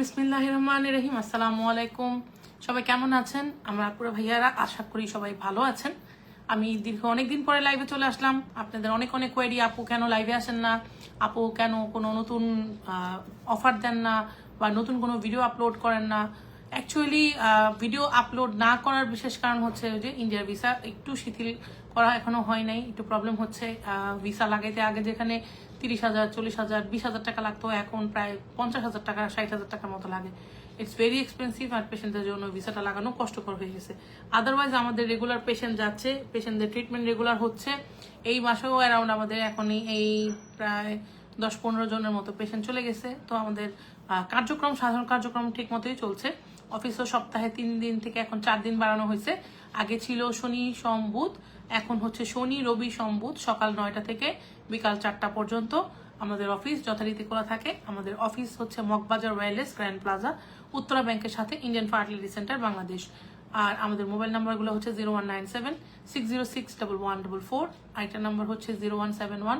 বিসমিল্লাহ রহমান রহিম আসসালামু আলাইকুম। সবাই কেমন আছেন? আমরা পুরো ভাইয়ারা আশা করি সবাই ভালো আছেন। আমি দীর্ঘ অনেকদিন পরে লাইভে চলে আসলাম। আপনাদের অনেক অনেক কোয়েরি আপু কেন লাইভে আসেন না? আপু কেন কোনো নতুন অফার দেন না? বা নতুন কোনো ভিডিও আপলোড করেন না? অ্যাকচুয়ালি ভিডিও আপলোড না করার বিশেষ কারণ হচ্ছে যে ইন্ডিয়ার ভিসা একটু শিথিল করা এখনও হয় নাই। একটু প্রবলেম হচ্ছে ভিসা লাগাইতে আগে যেখানে তিরিশ হাজার, চল্লিশ হাজার, বিশ হাজার টাকা লাগতো। এখন প্রায় পঞ্চাশ হাজার টাকা, ষাট হাজার টাকার মতো লাগে। ইটস ভেরি এক্সপেন্সিভ আর পেশেন্টদের জন্য ভিসাটা লাগানো কষ্টকর হয়ে গেছে। আদারওয়াইজ আমাদের রেগুলার পেশেন্ট যাচ্ছে পেশেন্টদের ট্রিটমেন্ট রেগুলার হচ্ছে। এই মাসেও অ্যারাউন্ড আমাদের এখনই এই প্রায় দশ পনেরো জনের মতো পেশেন্ট চলে গেছে। তো আমাদের কার্যক্রম, সাধারণ কার্যক্রম ঠিক মতোই চলছে অফিসও সপ্তাহে তিন দিন থেকে এখন চার দিন বাড়ানো হয়েছে। আগে ছিল শনি, সোম, বুধ। এখন হচ্ছে শনি, রবি সোম বুধ সকাল নয়টা থেকে বিকাল চারটা পর্যন্ত আমাদের অফিস যথারীতি খোলা থাকে। আমাদের অফিস হচ্ছে Moghbazar wireless grand plaza Uttara ব্যাংকের সাথে ইন্ডিয়ান ফার্টিলিটি সেন্টার বাংলাদেশ। আর আমাদের মোবাইল নাম্বারগুলো হচ্ছে zero one nine seven six zero six double one double four আরেকটা নাম্বার হচ্ছে zero one seven one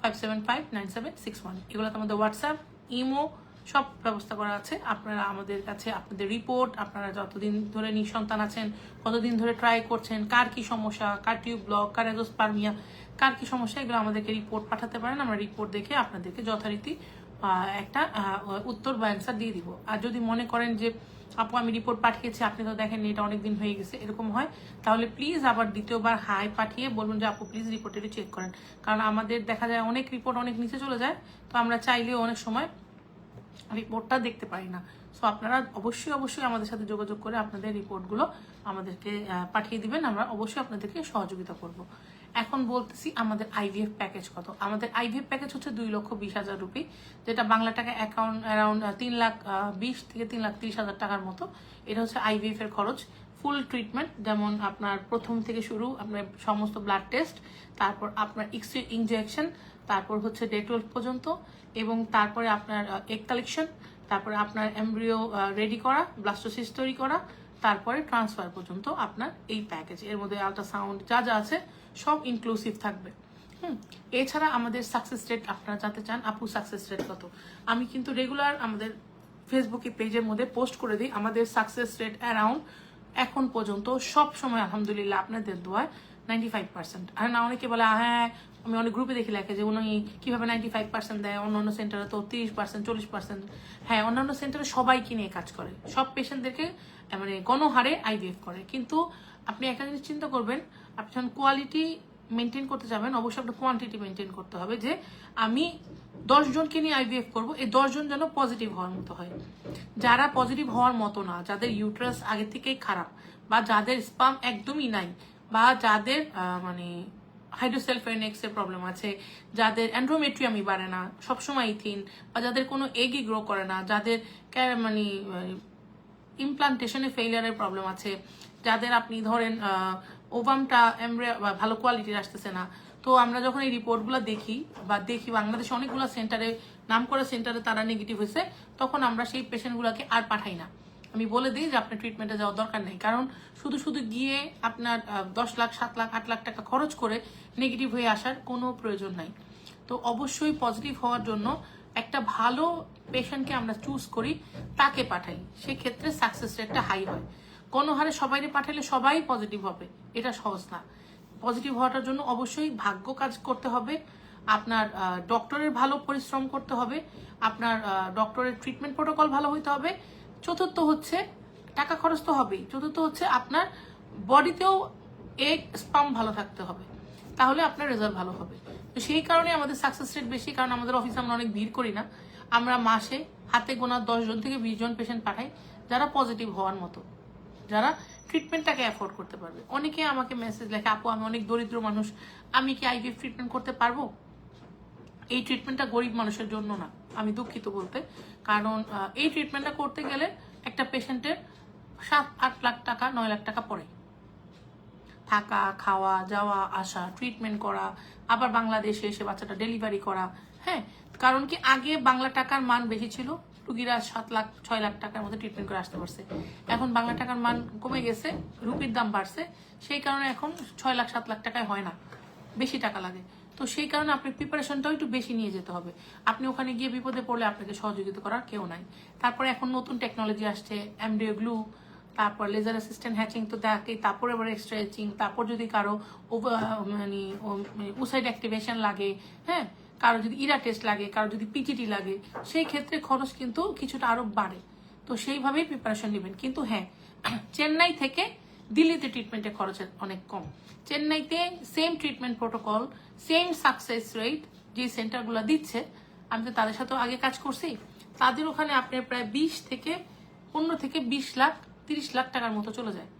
five seven five nine seven six one এগুলোতে আমাদের হোয়াটসঅ্যাপ ইমো সব ব্যবস্থা করা আছে। আপনারা আমাদের কাছে আপনাদের রিপোর্ট আপনারা যতদিন ধরে নিঃসন্তান আছেন, কতদিন ধরে ট্রাই করছেন, কার কি সমস্যা, কার টিউব ব্লক কার এজোস্পার্মিয়া কার কি সমস্যা, এগুলো আমাদেরকে রিপোর্ট পাঠাতে পারেন। আমরা রিপোর্ট দেখে আপনাদেরকে যথারীতি একটা উত্তর বা অ্যান্সার দিয়ে দিব। আর যদি মনে করেন যে, আপু, আমি রিপোর্ট পাঠিয়েছি, আপনি তো দেখেন এটা অনেক দিন হয়ে গেছে, এরকম হয়, তাহলে প্লিজ আবার দ্বিতীয়বার হাই পাঠিয়ে বলবেন যে, আপু প্লিজ রিপোর্ট একটু চেক করেন। কারণ আমাদের দেখা যায় অনেক রিপোর্ট অনেক নিচে চলে যায়, তো আমরা চাইলেও অনেক সময় রিপোর্টটা দেখতে পারি না। সো আপনারা অবশ্যই অবশ্যই আমাদের সাথে যোগাযোগ করে আপনাদের রিপোর্টগুলো আমাদেরকে পাঠিয়ে দিবেন। আমরা অবশ্যই আপনাদেরকে সহযোগিতা করব। এখন বলতেছি আমাদের আইভিএফ প্যাকেজ কত? আমাদের আইভিএফ প্যাকেজ হচ্ছে দুই লক্ষ বিশ হাজার রুপি, যেটা বাংলা টাকা অ্যাকাউন্ট অ্যারাউন্ড তিন লাখ বিশ থেকে তিন লাখ তিরিশ হাজার টাকার মতো। এটা হচ্ছে আইভিএফ এর খরচ। ফুল ট্রিটমেন্ট যেমন আপনার প্রথম থেকে শুরু, আপনার সমস্ত ব্লাড টেস্ট তারপর আপনার এক্স ইনজেকশন তারপর হচ্ছে ডে টুয়েলভ পর্যন্ত এবং তারপরে আপনার এগ কালেকশন তারপরে আপনার এমব্রিও রেডি করা ব্লাস্টোসিস তৈরি করা, তারপরে ট্রান্সফার পর্যন্ত আপনার এই প্যাকেজ এর মধ্যে আল্ট্রাসাউন্ড যা যা আছে সব ইনক্লুসিভ থাকবে। হুম, এছাড়া আমাদের সাকসেস রেট আপনারা জানতে চান, আপু সাকসেস রেট কত? আমি কিন্তু রেগুলার আমাদের ফেসবুকে পেজের মধ্যে পোস্ট করে দিই, আমাদের সাকসেস রেট অ্যারাউন্ড এখন পর্যন্ত সব সময় আলহামদুলিল্লাহ আপনাদের দোয়ায় নাইনটি ফাইভ পার্সেন্ট আর না, অনেকে বলে হ্যাঁ আমি অনেক গ্রুপে দেখি লেখে যে উনি কীভাবে নাইনটি ফাইভ পার্সেন্ট দেয়, অন্যান্য সেন্টারে তো তিরিশ পার্সেন্ট চল্লিশ পার্সেন্ট হ্যাঁ অন্যান্য সেন্টারে সবাইকে নিয়ে কাজ করে? সব পেশেন্টদেরকে মানে গণহারে আইভিএফ করে। কিন্তু আপনি একটা জিনিস চিন্তা করবেন, আপনি যখন কোয়ালিটি মেনটেন করতে যাবেন, অবশ্যই আপনার কোয়ান্টিটি মেনটেন করতে হবে যে আমি দশ জনকে নিয়ে আইভিএফ করব, এই দশজন যেন পজিটিভ হওয়ার মতো হয়। যারা পজিটিভ হওয়ার মতো না, যাদের ইউট্রাস আগে থেকেই খারাপ, বা যাদের স্পাম একদমই নাই, বা যাদের মানে হাইড্রোসেলফেনেক্স এর প্রবলেম আছে, যাদের অ্যান্ড্রোমেট্রিয়ামি বাড়ে না, সবসময় ইথিন বা যাদের কোনো এগই গ্রো করে না, যাদের মানে ইমপ্লান্টেশনে ফেইলিয়ারের প্রবলেম আছে, যাদের আপনি ধরেন ওভামটা ভালো কোয়ালিটির আসতেছে না, তো আমরা যখন এই রিপোর্টগুলো দেখি, বা দেখি বাংলাদেশে অনেকগুলো সেন্টারে নাম করা সেন্টারে তারা নেগেটিভ হয়েছে, তখন আমরা সেই পেশেন্টগুলোকে আর পাঠাই না। আমি বলে দিই যে আপনার ট্রিটমেন্টে যাওয়ার দরকার নেই। কারণ শুধু শুধু গিয়ে আপনার দশ লাখ, সাত লাখ, আট লাখ টাকা খরচ করে নেগেটিভ হয়ে আসার কোনো প্রয়োজন নাই। তো অবশ্যই পজিটিভ হওয়ার জন্য একটা ভালো পেশেন্টকে আমরা চুজ করি, তাকে পাঠাই। সেক্ষেত্রে সাকসেস রেটটা হাই হয়। কোনো হারে সবাইকে পাঠালে সবাই পজিটিভ হবে। এটা সহজ না। পজিটিভ হওয়াটার জন্য অবশ্যই ভাগ্য কাজ করতে হবে। আপনার ডক্টরের ভালো পরিশ্রম করতে হবে। আপনার ডক্টরের ট্রিটমেন্ট প্রোটোকল ভালো হইতে হবে। চতুর্থ হচ্ছে টাকা খরচ তো হবেই। চতুর্থ হচ্ছে আপনার বডিতেও এগ স্পাম ভালো থাকতে হবে। তাহলে আপনার রেজাল্ট ভালো হবে। তো সেই কারণে আমাদের সাকসেস রেট বেশি, কারণ আমাদের অফিসে আমরা অনেক ভিড় করি না। আমরা মাসে হাতে গোনা দশ জন থেকে বিশ জন পেশেন্ট পাঠাই, যারা পজিটিভ হওয়ার মতো। যারা ট্রিটমেন্টটাকে অ্যাফোর্ড করতে পারবে। অনেকে আমাকে মেসেজ লেখে, আপু, আমি অনেক দরিদ্র মানুষ, আমি কি আইভিএফ ট্রিটমেন্ট করতে পারব? এই ট্রিটমেন্টটা গরিব মানুষের জন্য না। আমি দুঃখিত বলতে। কারণ এই ট্রিটমেন্টটা করতে গেলে একটা পেশেন্টের সাত, আট লাখ টাকা, নয় লাখ টাকা পড়ে। থাকা, খাওয়া, যাওয়া, আসা ট্রিটমেন্ট করা, আবার বাংলাদেশে এসে বাচ্চাটা ডেলিভারি করা হ্যাঁ? কারণ কি আগে বাংলা টাকার মান বেশি ছিল, রুগীরা সাত লাখ, ছয় লাখ টাকার মধ্যে ট্রিটমেন্ট করে আসতে পারছে। এখন বাংলা টাকার মান কমে গেছে, রুপির দাম বাড়ছে, সেই কারণে এখন ছয় লাখ, সাত লাখ টাকায় হয় না, বেশি টাকা লাগে। তো সেই কারণে আপনার প্রিপারেশনটাও একটু বেশি নিয়ে যেতে হবে। আপনি ওখানে গিয়ে বিপদে পড়লে আপনাকে সহযোগিতা করার কেউ নাই। তারপরে এখন নতুন টেকনোলজি আসছে এমডিও গ্লু তারপর লেজার অ্যাসিস্ট্যান্ট হ্যাচিং তো দেখে তারপর এবার এক্সট্রা হ্যাচিং তারপর যদি কারও মানে উসাইড অ্যাক্টিভেশন লাগে হ্যাঁ? কারও যদি ইরা টেস্ট লাগে, কারও যদি পিটিটি লাগে, সেই ক্ষেত্রে খরচ কিন্তু কিছুটা আরও বাড়ে। তো সেইভাবেই প্রিপারেশন নেবেন। কিন্তু হ্যাঁ চেন্নাই থেকে দিল্লিতে ট্রিটমেন্টের খরচ অনেক কম। চেন্নাইতে same treatment protocol same success rate যে সেন্টারগুলো দিচ্ছে, আমি তো তাদের সাথেও আগে কাজ করছি, তাদের ওখানে আপনার প্রায় বিশ থেকে পনেরো থেকে বিশ লাখ, তিরিশ লাখ টাকার মতো চলে যায়।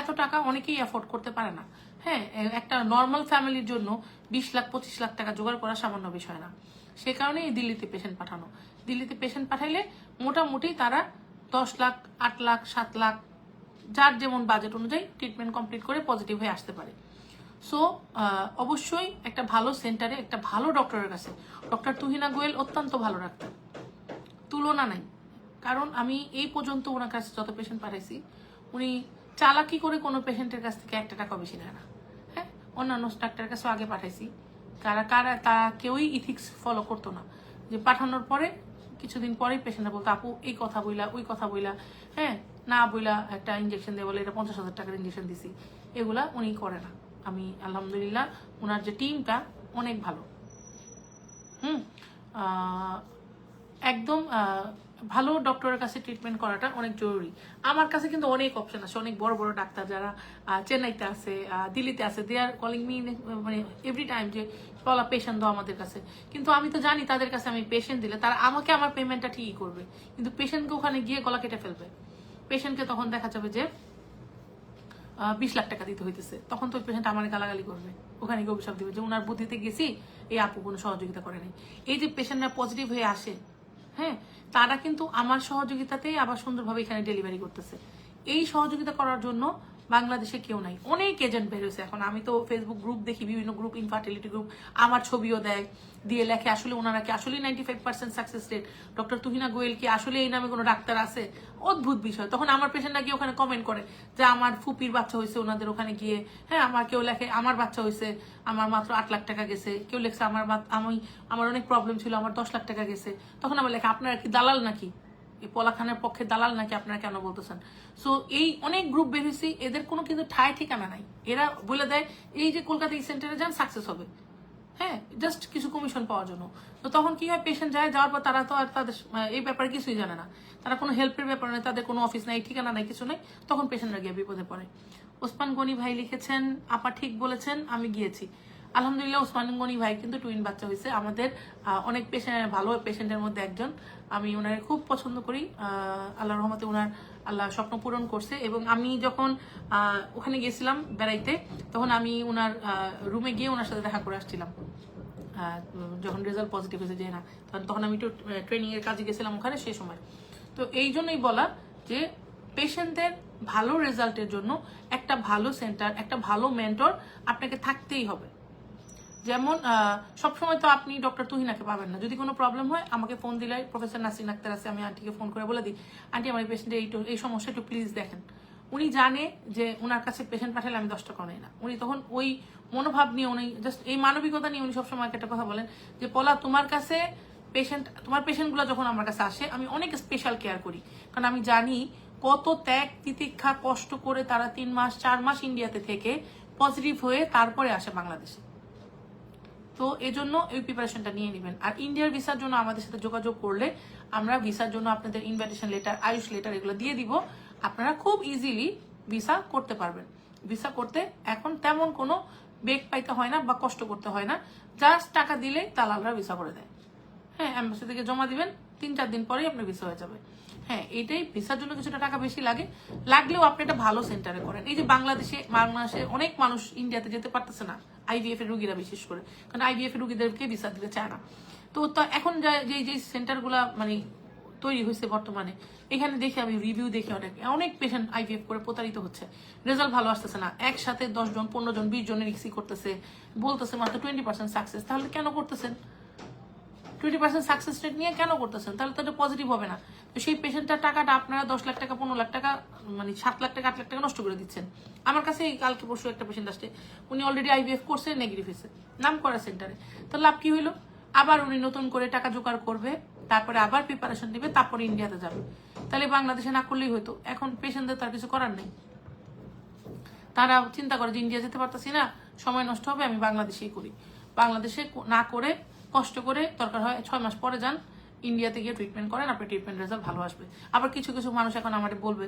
এত টাকা অনেকেই অ্যাফোর্ড করতে পারে না। হ্যাঁ একটা নর্মাল ফ্যামিলির জন্য বিশ লাখ, পঁচিশ লাখ টাকা জোগাড় করা সামান্য বিষয় না। সে কারণে এই দিল্লিতে পেশেন্ট পাঠানো। দিল্লিতে পেশেন্ট পাঠাইলে মোটামুটি তারা দশ লাখ, আট লাখ, সাত লাখ যার যেমন বাজেট অনুযায়ী ট্রিটমেন্ট কমপ্লিট করে পজিটিভ হয়ে আসতে পারে। সো অবশ্যই একটা ভালো সেন্টারে একটা ভালো ডক্টরের কাছে। ডক্টর তুহিনা গোয়েল অত্যন্ত ভালো ডাক্তার তুলনা নাই। কারণ আমি এই পর্যন্ত ওনার কাছে যত পেশেন্ট পাঠাইছি, উনি চালাকি করে কোনো পেশেন্টের কাছ থেকে একটা টাকা বেশি নেয় না। হ্যাঁ? অন্যান্য ডাক্তারের কাছেও আগে পাঠাইছি। কারা কারা, তা কেউই ইথিক্স ফলো করতো না। যে পাঠানোর পরে, কিছুদিন পরেই পেশেন্টরা বলতো, আপু, এই কথা বইলা, ওই কথা বইলা। হ্যাঁ? না বইলা একটা ইঞ্জেকশন দিয়ে বলে, এটা পঞ্চাশ হাজার টাকার ইঞ্জেকশন দিছি। এগুলা উনি করে না। আমি আলহামদুলিল্লাহ ওনার যে টিমটা অনেক ভালো। হুম? একদম ভালো ডক্টরের কাছে ট্রিটমেন্ট করাটা অনেক জরুরি। আমার কাছে কিন্তু অনেক অপশন আছে। অনেক বড় বড় ডাক্তার যারা চেন্নাইতে আছে দিল্লিতে আছে দে আর কলিং মি মানে এভরি টাইম যে পলা পেশেন্ট দাও আমাদের কাছে। কিন্তু আমি তো জানি তাদের কাছে আমি পেশেন্ট দিলে তারা আমাকে আমার পেমেন্টটা ঠিকই করবে। কিন্তু পেশেন্টকে ওখানে গিয়ে গলা কেটে ফেলবে। পেশেন্টকে তখন দেখা যাবে যে বিশ লাখ টাকা দিতে হইতেছে। তখন তো পেশেন্ট আমার গালাগালি করবে। ওখানে গিয়ে অভিশাপ দিবে যে, ওনার বুদ্ধিতে গেছি, এই আপু কোনো সহযোগিতা করে নাই। এই যে পেশেন্টরা পজিটিভ হয়ে আসে হ্যাঁ তারা কিন্তু আমার সহযোগিতাতেই আবার সুন্দরভাবে এখানে ডেলিভারি করতেছে। এই সহযোগিতা করার জন্য বাংলাদেশে কেউ নাই। অনেক এজেন্ট বেরোছে এখন। আমি তো ফেসবুক গ্রুপ দেখি, বিভিন্ন গ্রুপ ইনফার্টিলিটি গ্রুপ আমার ছবিও দেয়, দিয়ে লেখে আসলে ওনারা কি আসলে ninety five percent success rate doctor Tuhina Goel কি আসলে এই নামে কোনো ডাক্তার আছে? অদ্ভুত বিষয়। তখন আমার পেশেন্টরা গিয়ে ওখানে কমেন্ট করে যে, আমার ফুপির বাচ্চা হয়েছে ওনাদের ওখানে গিয়ে। হ্যাঁ আমার কেউ লেখে, আমার বাচ্চা হয়েছে, আমার মাত্র আট লাখ টাকা গেছে। কেউ লেখছে, আমার আমি, আমার অনেক প্রবলেম ছিল, আমার দশ লাখ টাকা গেছে। তখন আমার লেখা, আপনারা কি দালাল নাকি? এই পলাখানের পক্ষে দালাল নাকি আপনারা কেন বলতেছেন? সো এই অনেক গ্রুপ বেরিয়েছি, এদের কোনো কিন্তু ঠায় ঠিকানা নাই। এরা বলে দেয়, এই যে কলকাতা এই সেন্টারে যান সাকসেস হবে। হ্যাঁ জাস্ট কিছু কমিশন পাওয়ার জন্য। তো তখন কি হয় পেশেন্ট যায়, যাওয়ার পর তারা তো আর তাদের এই ব্যাপারে কিছুই জানে না। তারা কোনো হেল্পের ব্যাপারে নেই তাদের কোনো অফিস নাই, ঠিকানা নাই, কিছু নেই। তখন পেশেন্টরা গিয়ে বিপদে পড়ে। ওসমান গনি ভাই লিখেছেন, আপা ঠিক বলেছেন, আমি গিয়েছি। আলহামদুলিল্লাহ ওসমান গনি ভাই কিন্তু টুইন বাচ্চা হয়েছে। আমাদের অনেক পেশেন্ট ভালো পেশেন্টের মধ্যে একজন। আমি ওনাকে খুব পছন্দ করি। আল্লাহ রহমতে ওনার আল্লাহ স্বপ্ন পূরণ করছে এবং আমি যখন ওখানে গেছিলাম বেড়াইতে, তখন আমি ওনার রুমে গিয়ে ওনার সাথে দেখা করে আসছিলাম। যখন রেজাল্ট পজিটিভ হয়েছে যে না, তখন তখন আমি একটু ট্রেনিং এর কাজে গেছিলাম ওখানে সে সময়। তো এই জন্যই বলা যে পেশেন্টদের ভালো রেজাল্টের জন্য একটা ভালো সেন্টার একটা ভালো মেন্টর আপনাকে থাকতেই হবে। যেমন সবসময় তো আপনি ডক্টর তুহিনাকে পাবেন না। যদি কোনো প্রবলেম হয়, আমাকে ফোন দিলে প্রফেসর নাসিন আক্তার আছে, আমি আন্টিকে ফোন করে বলে দিই, আন্টি, আমার পেশেন্টের এই এই সমস্যা একটু প্লিজ দেখেন। উনি জানে যে ওনার কাছে পেশেন্ট পাঠালে আমি দশ টাকা নেই না। উনি তখন ওই মনোভাব নিয়ে উনি জাস্ট এই মানবিকতা নিয়ে উনি সবসময় একটা কথা বলেন যে, পলা, তোমার কাছে পেশেন্ট তোমার পেশেন্টগুলো যখন আমার কাছে আসে, আমি অনেক স্পেশাল কেয়ার করি। কারণ আমি জানি কত ত্যাগ, তিতিক্ষা, কষ্ট করে তারা তিন মাস, চার মাস ইন্ডিয়াতে থেকে পজিটিভ হয়ে তারপরে আসে বাংলাদেশে। তো এজন্য এই প্রিপারেশনটা নিয়ে নেবেন। আর ইন্ডিয়ার ভিসার জন্য আমাদের সাথে যোগাযোগ করলে আমরা ভিসার জন্য আপনাদের ইনভাইটেশন লেটার আয়ুষ লেটার এগুলো দিয়ে দিব। আপনারা খুব ইজিলি ভিসা করতে পারবেন। ভিসা করতে এখন তেমন কোনো বেগ পাইতে হয় না বা কষ্ট করতে হয় না। জাস্ট টাকা দিলে দালালরা ভিসা করে দেয়। হ্যাঁ অ্যাম্বাসি থেকে জমা দিবেন, তিন চার দিন পরেই আপনার ভিসা হয়ে যাবে। হ্যাঁ এইটাই ভিসার জন্য কিছুটা টাকা বেশি লাগে। লাগলেও আপনি একটা ভালো সেন্টারে করেন। এই যে বাংলাদেশে বাংলাদেশে অনেক মানুষ ইন্ডিয়াতে যেতে পারতেছে না। আইভিএফ এর রুগীরা বিশেষ করে। কারণ আইভিএফ এর রুগীদেরকে ভিসা দিতে চায় না। তো এখন যা- যে সেন্টারগুলা মানে তৈরি হয়েছে বর্তমানে, এখানে দেখে আমি রিভিউ দেখি অনেক অনেক পেশেন্ট আইভিএফ করে প্রতারিত হচ্ছে। রেজাল্ট ভালো আসতেছে না। একসাথে দশ জন, পনেরো জন, বিশ জনের রিক্সি করতেছে। বলতেছে মাত্র টোয়েন্টি পার্সেন্ট সাকসেস তাহলে কেন করতেছেন? টোয়েন্টি পার্সেন্ট সাকসেস রেট নিয়ে কেন করতেছেন? তাহলে তো এটা পজিটিভ হবে না। তো সেই পেশেন্টটার টাকাটা আপনারা দশ লাখ টাকা, পনেরো লাখ টাকা মানে সাত লাখ টাকা, আট লাখ টাকা নষ্ট করে দিচ্ছেন। আমার কাছে কালকে পরশু একটা পেশেন্ট আসছে, উনি অলরেডি আইভিএফ করছে নেগেটিভ হয়েছে নাম করা সেন্টারে তো লাভ কি হইল? আবার উনি নতুন করে টাকা জোগাড় করবে, তারপরে আবার প্রিপারেশন দিবে, তারপরে ইন্ডিয়াতে যাবে। তাহলে বাংলাদেশে না করলেই হতো এখন পেশেন্টদের তার কিছু করার নেই। তারা চিন্তা করে যে ইন্ডিয়া যেতে পারতেছি না, সময় নষ্ট হবে, আমি বাংলাদেশেই করি। বাংলাদেশে না করে কষ্ট করে দরকার হয়, ছয় মাস পরে যান ইন্ডিয়াতে গিয়ে ট্রিটমেন্ট করেন, আপনার ট্রিটমেন্ট রেজাল্ট ভালো আসবে। আবার কিছু কিছু মানুষ এখন আমাদের বলবে,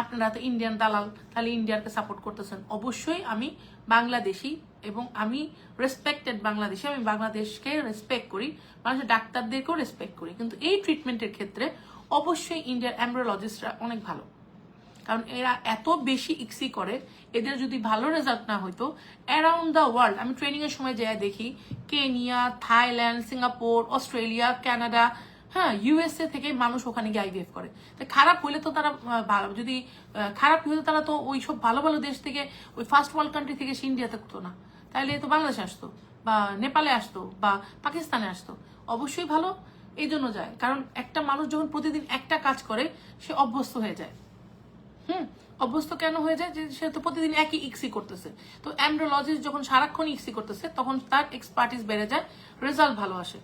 আপনারা তো ইন্ডিয়ান দালাল, তাহলে ইন্ডিয়াকে সাপোর্ট করতেছেন। অবশ্যই আমি বাংলাদেশি এবং আমি রেসপেক্টেড বাংলাদেশি, আমি বাংলাদেশকে রেসপেক্ট করি, মানুষের ডাক্তারদেরকেও রেসপেক্ট করি। কিন্তু এই ট্রিটমেন্টের ক্ষেত্রে অবশ্যই ইন্ডিয়ার অ্যাম্ব্রোলজিস্টরা অনেক ভালো। কারণ এরা এত বেশি ইক্সি করে, এদের যদি ভালো রেজাল্ট না হইতো অ্যারাউন্ড দ্য ওয়ার্ল্ড আমি ট্রেনিং এর সময় যাই দেখি, Kenya, Thailand, Singapore, Australia, Canada হ্যাঁ ইউএসএ থেকে মানুষ ওখানে গিয়ে আইভিএফ করে। তো খারাপ হইলে তো তারা যদি খারাপ হইলে তারা তো ওই সব ভালো ভালো দেশ থেকে, ওই ফার্স্ট ওয়ার্ল্ড কান্ট্রি থেকে সে করতো না। তাহলে তো বাংলাদেশে আসতো, বা নেপালে আসতো, বা পাকিস্তানে আসতো। অবশ্যই ভালো এই জন্য যায়। কারণ একটা মানুষ যখন প্রতিদিন একটা কাজ করে, সে অভ্যস্ত হয়ে যায়। হুম, অভ্যস্ত কেন হয়ে যায়? যে সে তো প্রতিদিন একই ইক্সি করতেছে। তো অ্যান্ড্রোলজিস্ট যখন সারাক্ষণ ইক্সি করতেছে, তখন তার এক্সপার্টিস বেড়ে যায় রেজাল্ট ভালো আসে।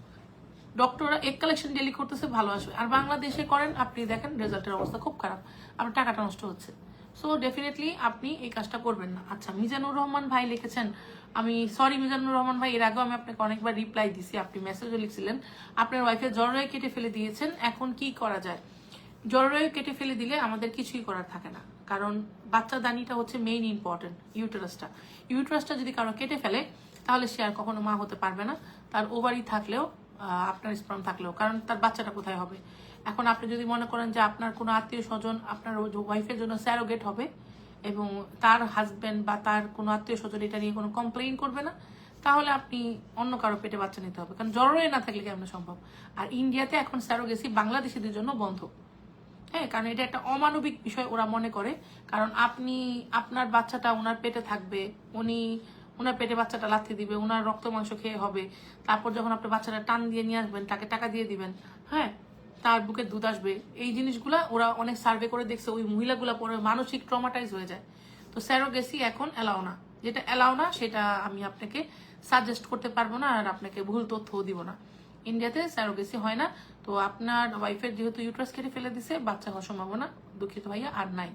ডক্টররা এক কালেকশন ডেলি করতেছে, ভালো আসবে। আর বাংলাদেশে করেন, আপনি দেখেন রেজাল্টের অবস্থা খুব খারাপ। আপনার টাকাটা নষ্ট হচ্ছে। সো ডেফিনেটলি আপনি এই কাজটা করবেন না। আচ্ছা মিজানুর রহমান ভাই লিখেছেন, আমি সরি মিজানুর রহমান ভাই, এর আগেও আমি আপনাকে অনেকবার রিপ্লাই দিছি, আপনি মেসেজও লিখছিলেন, আপনার ওয়াইফের জরায় কেটে ফেলে দিয়েছেন, এখন কি করা যায়? জরায়ু কেটে ফেলে দিলে আমাদের কিছুই করার থাকে না। কারণ বাচ্চা দানিটা হচ্ছে মেইন ইম্পর্টেন্ট ইউটারাসটা ইউটারাসটা যদি কারও কেটে ফেলে, তাহলে সে আর কখনো মা হতে পারবে না। তার ওভারি থাকলেও আপনার স্পার্ম থাকলেও। কারণ তার বাচ্চাটা কোথায় হবে? এখন আপনি যদি মনে করেন যে আপনার কোনো আত্মীয় স্বজন, আপনার ওয়াইফের জন্য স্যারোগেট হবে, এবং তার হাজবেন্ড বা তার কোনো আত্মীয় স্বজন এটা নিয়ে কোনো কমপ্লেইন করবে না, তাহলে আপনি অন্য কারও পেটে বাচ্চা নিতে হবে। কারণ জরুরি না থাকলে কেমন সম্ভব? আর ইন্ডিয়াতে এখন স্যারোগেসি বাংলাদেশিদের জন্য বন্ধ। হ্যাঁ কারণ এটা একটা অমানবিক বিষয় ওরা মনে করে। কারণ আপনি, আপনার বাচ্চাটা ওনার পেটে থাকবে, উনি ওনার পেটে বাচ্চাটা লাথি দিবে, ওনার রক্ত মাংস খেয়ে হবে। তারপর যখন আপনার বাচ্চাটা টান দিয়ে নিয়ে আসবেন, তাকে টাকা দিয়ে দিবেন হ্যাঁ তার বুকে দুধ আসবে। এই জিনিসগুলা ওরা অনেক সার্ভে করে দেখছে, ওই মহিলাগুলা পরে মানসিক ট্রমাটাইজ হয়ে যায়। তো স্যারোগেসি এখন এলাও না। যেটা এলাও না, সেটা আমি আপনাকে সাজেস্ট করতে পারব না, আর আপনাকে ভুল তথ্যও দিব না। ইন্ডিয়াতে স্যারোগেসি হয় না। তো আপনার ওয়াইফের যেহেতু ইউট্রাস কেটে ফেলে দিছে, বাচ্চা হওয়ার সম্ভাবনা দুঃখিত ভাইয়া, আর নাই।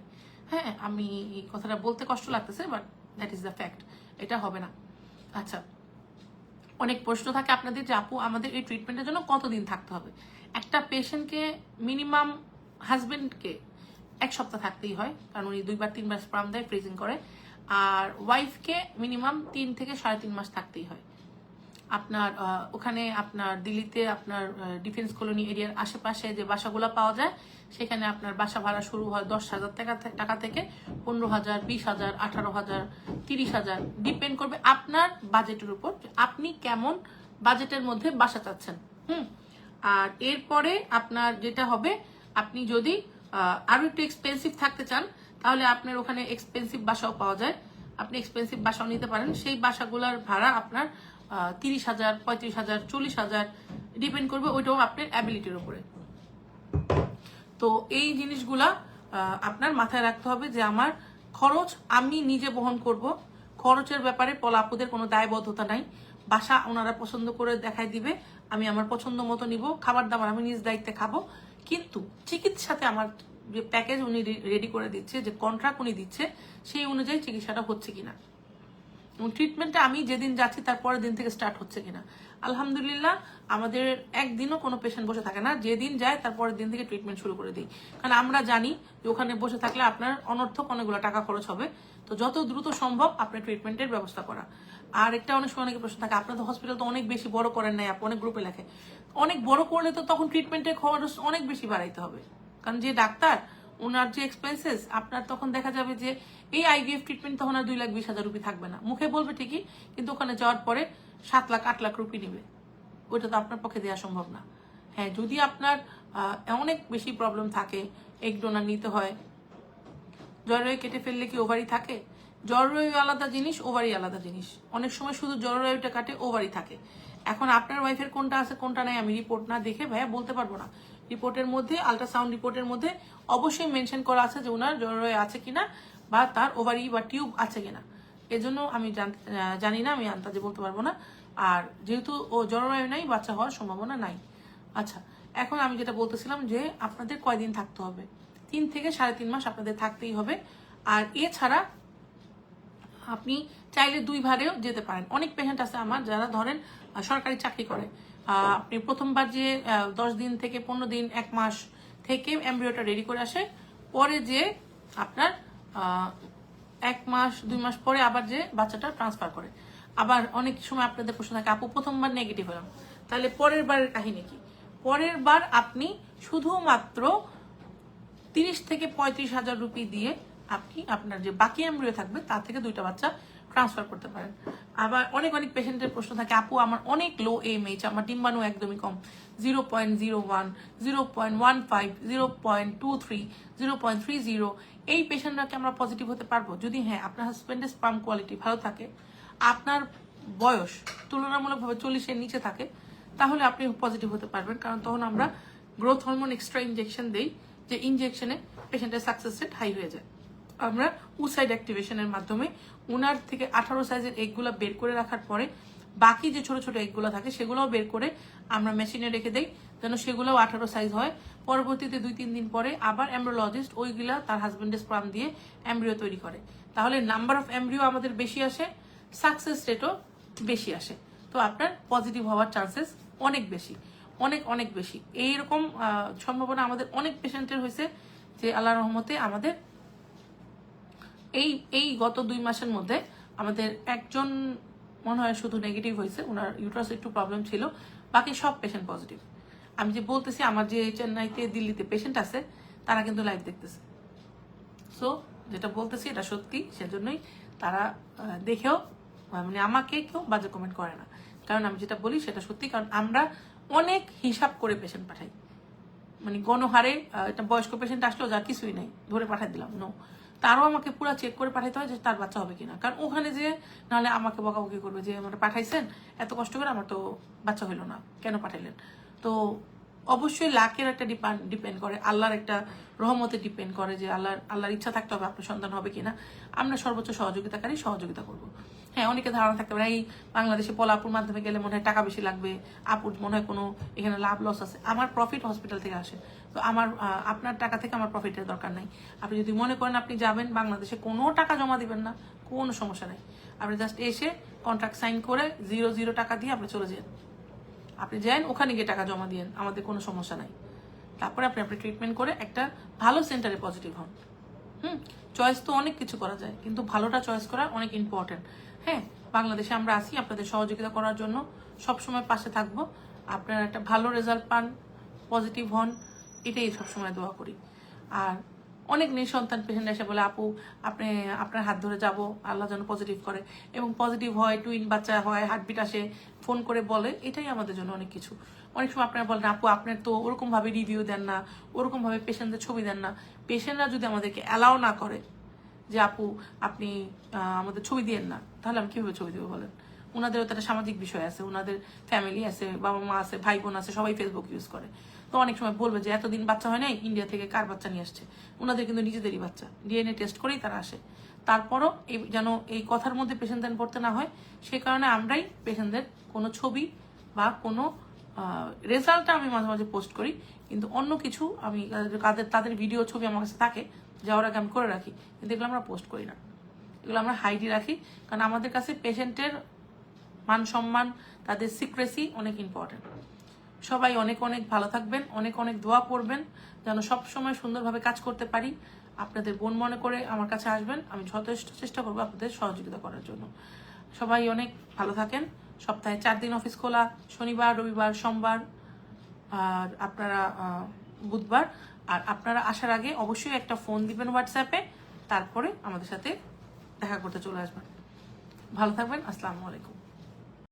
হ্যাঁ আমি এই কথাটা বলতে কষ্ট লাগতেছে but that is the fact এটা হবে না। আচ্ছা অনেক প্রশ্ন থাকে আপনাদের যে, আপু, আমাদের এই ট্রিটমেন্টের জন্য কতদিন থাকতে হবে? একটা পেশেন্টকে মিনিমাম হাজবেন্ডকে এক সপ্তাহ থাকতেই হয়, কারণ উনি দুইবার, তিনবার স্প্রাম দেয় ফ্রিজিং করে। আর ওয়াইফকে মিনিমাম তিন থেকে সাড়ে তিন মাস থাকতেই হয়। আপনার ওখানে আপনার দিল্লিতে আপনার ডিফেন্স কলোনি এরিয়ার আশেপাশে যে বাসাগুলো পাওয়া যায় সেখানে আপনার বাসা ভাড়া শুরু হয় দশ হাজার টাকা থেকে পনেরো হাজার বিশ হাজার আঠারো হাজার তিরিশ হাজার। ডিপেন্ড করবে আপনার বাজেটের উপর আপনি কেমন বাজেটের মধ্যে বাসা চাচ্ছেন। হুম? আর এরপরে আপনার যেটা হবে আপনি যদি আহ, আরও একটু এক্সপেন্সিভ থাকতে চান তাহলে আপনার ওখানে এক্সপেন্সিভ বাসাও পাওয়া যায়। আপনি এক্সপেন্সিভ বাসাও নিতে পারেন। সেই বাসাগুলোর ভাড়া আপনার তিরিশ হাজার, পঁয়ত্রিশ হাজার, চল্লিশ হাজার ডিপেন্ড করবে ওইটাও আপনার অ্যাবিলিটির উপরে। তো এই জিনিসগুলা আপনার মাথায় রাখতে হবে যে আমার খরচ আমি নিজে বহন করব। খরচের ব্যাপারে পলাপুদের কোনো দায়বদ্ধতা নাই। বাসা ওনারা পছন্দ করে দেখাই দিবে, আমি আমার পছন্দ মতো নিব, খাবার দাবার আমি নিজ দায়িত্বে খাব। কিন্তু চিকিৎসাতে আমার যে প্যাকেজ উনি রেডি করে দিচ্ছে, যে কন্ট্রাক্ট উনি দিচ্ছে, সেই অনুযায়ী চিকিৎসাটা হচ্ছে কিনা। ট্রিটমেন্টটা আমি যেদিন যাচ্ছি তার পরের দিন থেকে স্টার্ট হচ্ছে কিনা। আলহামদুলিল্লাহ, আমাদের একদিনও কোনো পেশেন্ট বসে থাকে না। যেদিন যায় তার পরের দিন থেকে ট্রিটমেন্ট শুরু করে দিই। কারণ আমরা জানি যে ওখানে বসে থাকলে আপনার অনর্থক অনেকগুলো টাকা খরচ হবে। তো যত দ্রুত সম্ভব আপনার ট্রিটমেন্টের ব্যবস্থা করা। আর একটা অনেক সময় অনেকে প্রশ্ন থাকে আপনাদের হসপিটাল তো অনেক বেশি বড় করেন নাই, আপনি অনেক গ্রুপে লেখে অনেক বড় করলে তো তখন ট্রিটমেন্টের খরচ অনেক বেশি বাড়াইতে হবে। কারণ যে ডাক্তার ওনার যে এক্সপেন্সেস আপনার তখন দেখা যাবে যে এই আইভিএফ ট্রিটমেন্ট তখন আর দুই লাখ বিশ হাজার রুপি থাকবে না। মুখে বলবে ঠিকই, কিন্তু ওখানে যাওয়ার পরে সাত লাখ, আট লাখ রুপি নেবে। ওইটা তো আপনার পক্ষে দেওয়া সম্ভব না। হ্যাঁ যদি আপনার অনেক বেশি প্রবলেম থাকে এক ডোনার নিতে হয়, জরায়ু কেটে ফেললে কি ওভারি থাকে? জরায়ু আলাদা জিনিস ওভারি আলাদা জিনিস। অনেক সময় শুধু জরায়ুটা কাটে ওভারি থাকে। এখন আপনার ওয়াইফের কোনটা আছে, কোনটা নাই, আমি রিপোর্ট না দেখে ভাইয়া বলতে পারব না। রিপোর্টের মধ্যে আল্ট্রাসাউন্ড রিপোর্টের মধ্যে অবশ্যই মেনশন করা আছে যে ওনার জরুরি আছে কিনা বা তার ওভারি বা টিউব আছে কিনা। এজন্য আমি জানি না, আমি আন্দাজে বলতে পারব না। আর যেহেতু ও জরুরি নাই, বাচ্চা হওয়ার সম্ভাবনা নাই। আচ্ছা এখন আমি যেটা বলতেছিলাম যে আপনাদের কয়দিন থাকতে হবে? তিন থেকে সাড়ে তিন মাস আপনাদের থাকতেই হবে। আর এছাড়া আপনি চাইলে দুই ভারেও যেতে পারেন। অনেক পেশেন্ট আছে আমার যারা ধরেন সরকারি চাকরি করে। আপনি প্রথমবার যে দশ দিন থেকে পনেরো দিন এক মাস থেকে এমব্রিওটা রেডি করে আসে পরে যে আপনার এক মাস দুই মাস পরে আবার যে বাচ্চাটা ট্রান্সফার করে। আবার অনেক সময় আপনাদের প্রশ্ন থাকে আপু প্রথমবার নেগেটিভ হলাম। তাহলে পরের বারের কাহিনী কি? পরের বার আপনি শুধুমাত্র তিরিশ থেকে পঁয়ত্রিশ হাজার রুপি দিয়ে আপনি আপনার যে বাকি এমব্রিও থাকবে তা থেকে দুইটা বাচ্চা ট্রান্সফার করতে পারেন। আবার অনেক অনেক পেশেন্টের প্রশ্ন থাকে, আপু, আমার অনেক লো এম এইচ আমার ডিম্বাণু একদমই কম। Zero point zero one zero point one five zero point two three zero point three zero এই পেশেন্টরা কি আমরা পজিটিভ হতে পারব? যদি হ্যাঁ আপনার হাজব্যান্ডের স্পাম কোয়ালিটি ভালো থাকে, আপনার বয়স তুলনামূলকভাবে চল্লিশের নিচে থাকে, তাহলে আপনি পজিটিভ হতে পারবেন। কারণ তখন আমরা গ্রোথ হরমোন এক্সট্রা ইনজেকশন দেই, যে ইনজেকশনে পেশেন্টের সাকসেস রেট হাই হয়ে যায়। আমরা উসাইড অ্যাক্টিভেশনের মাধ্যমে উনার থেকে আঠারো সাইজের এগগুলো বের করে রাখার পরে বাকি যে ছোট ছোট এগগুলো থাকে সেগুলোও বের করে আমরা মেশিনে রেখে দেই, যেন সেগুলোও আঠারো সাইজ হয়। পরবর্তীতে দুই তিন দিন পরে আবার এমব্রোলজিস্ট ওইগুলা তার হাজবেন্ডের স্পাম দিয়ে এমব্রিও তৈরি করে। তাহলে নাম্বার অফ এমব্রিও আমাদের বেশি আসে সাকসেস রেটও বেশি আসে। তো আপনার পজিটিভ হওয়ার চান্সেস অনেক বেশি, অনেক অনেক বেশি। এইরকম সম্ভাবনা আমাদের অনেক পেশেন্টের হয়েছে যে আল্লাহ রহমতে আমাদের এই এই গত দুই মাসের মধ্যে আমাদের একজন মনে হয় শুধু নেগেটিভ হয়েছে ওনার ইউট্রাস একটু প্রবলেম ছিল, বাকি সব পেশেন্ট পজিটিভ আমি যে বলতেছি, আমার যে চেন্নাইতে, দিল্লিতে পেশেন্ট আছে, তারা কিন্তু লাইভ দেখতেছে। সো যেটা বলতেছি, এটা সত্যি, সেজন্যই তারা দেখেও মানে আমাকে কেউ বাজে কমেন্ট করে না। কারণ আমি যেটা বলি, সেটা সত্যি, কারণ আমরা অনেক হিসাব করে পেশেন্ট পাঠাই। মানে গণহারে একটা বয়স্ক পেশেন্ট আসলেও যা কিছুই নেই, ধরে পাঠাই দিলাম নো তারও আমাকে পুরো চেক করে পাঠাইতে হয় যে তার বাচ্চা হবে কিনা। কারণ ওখানে যে নাহলে আমাকে বকাবকি করবে যে আমার পাঠাইছেন? এত কষ্ট করে আমার তো বাচ্চা হইল না। কেন পাঠাইলেন? তো অবশ্যই লাকের একটা ডিপেন্ড করে, আল্লাহর একটা রহমতে ডিপেন্ড করে যে আল্লাহর আল্লাহর ইচ্ছা থাকতে হবে, আপনার সন্তান হবে কিনা। আমরা সর্বোচ্চ সহযোগিতাকারী, সহযোগিতা করব। হ্যাঁ অনেকে ধারণা থাকতে পারে, এই বাংলাদেশে পলাপুর মাধ্যমে গেলে মনে হয় টাকা বেশি লাগবে, আপুর মনে হয় কোনো এখানে লাভ লস আছে। আমার প্রফিট হসপিটাল থেকে আসে। তো আমার আপনার টাকা থেকে আমার প্রফিটের দরকার নাই। আপনি যদি মনে করেন আপনি যাবেন, বাংলাদেশে কোনো টাকা জমা দিবেন না, কোনো সমস্যা নেই। আপনি জাস্ট এসে কন্ট্রাক্ট সাইন করে জিরো জিরো টাকা দিয়ে আপনি চলে যান। আপনি যান, ওখানে গিয়ে টাকা জমা দিয়েন আমাদের কোনো সমস্যা নাই। তারপরে আপনি আপনি ট্রিটমেন্ট করে একটা ভালো সেন্টারে পজিটিভ হন। হুম? চয়েস তো অনেক কিছু করা যায়, কিন্তু ভালোটা চয়েস করা অনেক ইম্পর্টেন্ট হ্যাঁ বাংলাদেশে আমরা আসি আপনাদের সহযোগিতা করার জন্য সবসময় পাশে থাকব। আপনারা একটা ভালো রেজাল্ট পান পজিটিভ হন। এটাই সবসময় দোয়া করি। আর অনেক নিঃসন্তান পেশেন্ট এসে বলে, আপু, আপনি, আপনার হাত ধরে যাব, আল্লাহ যেন পজিটিভ করে। এবং পজিটিভ হয় টুইন বাচ্চা হয় হার্টবিট আসে ফোন করে বলে, এটাই আমাদের জন্য অনেক কিছু। অনেক সময় আপনারা বলেন, আপু, আপনার তো ওরকম ভাবে রিভিউ দেন না ওরকম ভাবে পেশেন্টদের ছবি দেন না। পেশেন্টরা যদি আমাদেরকে অ্যালাউ না করে যে, আপু, আপনি আমাদের ছবি দিয়েন না, তাহলে আমি কীভাবে ছবি দেবো বলেন? ওনাদেরও তো একটা সামাজিক বিষয় আছে ওনাদের ফ্যামিলি আছে বাবা মা আছে ভাই বোন আছে, সবাই ফেসবুক ইউজ করে। তো অনেক সময় বলবে যে, এতদিন বাচ্চা হয় নাই ইন্ডিয়া থেকে কার বাচ্চা নিয়ে আসছে? ওনাদের কিন্তু নিজেদেরই বাচ্চা। ডিএনএ টেস্ট করেই তারা আসে। তারপরও এই যেন এই কথার মধ্যে পেশেন্ট দেন পড়তে না হয়, সে কারণে আমরাই পেশেন্টদের কোনো ছবি বা কোনো রেজাল্টটা আমি মাঝে মাঝে পোস্ট করি। কিন্তু অন্য কিছু আমি তাদের তাদের ভিডিও ছবি আমার কাছে থাকে, যাওয়ার আগে আমি করে রাখি। কিন্তু এগুলো আমরা পোস্ট করি না। এগুলো আমরা হাইডি রাখি। কারণ আমাদের কাছে পেশেন্টের মান সম্মান তাদের সিক্রেসি অনেক ইম্পর্টেন্ট সবাই অনেক অনেক ভালো থাকবেন, অনেক অনেক দোয়া করবেন যেন সব সময় সুন্দরভাবে কাজ করতে পারি। আপনাদের বোন মনে করে আমার কাছে আসবেন, আমি যথেষ্ট চেষ্টা করব আপনাদের সহযোগিতা করার জন্য। সবাই অনেক ভালো থাকেন। সপ্তাহে চার দিন অফিস খোলা, শনিবার, রবিবার, সোমবার, আর আপনারা বুধবার। আর আপনারা আসার আগে অবশ্যই একটা ফোন দিবেন হোয়াটসঅ্যাপে, তারপরে আমাদের সাথে দেখা করতে চলে আসবেন। ভালো থাকবেন, আসসালামু আলাইকুম।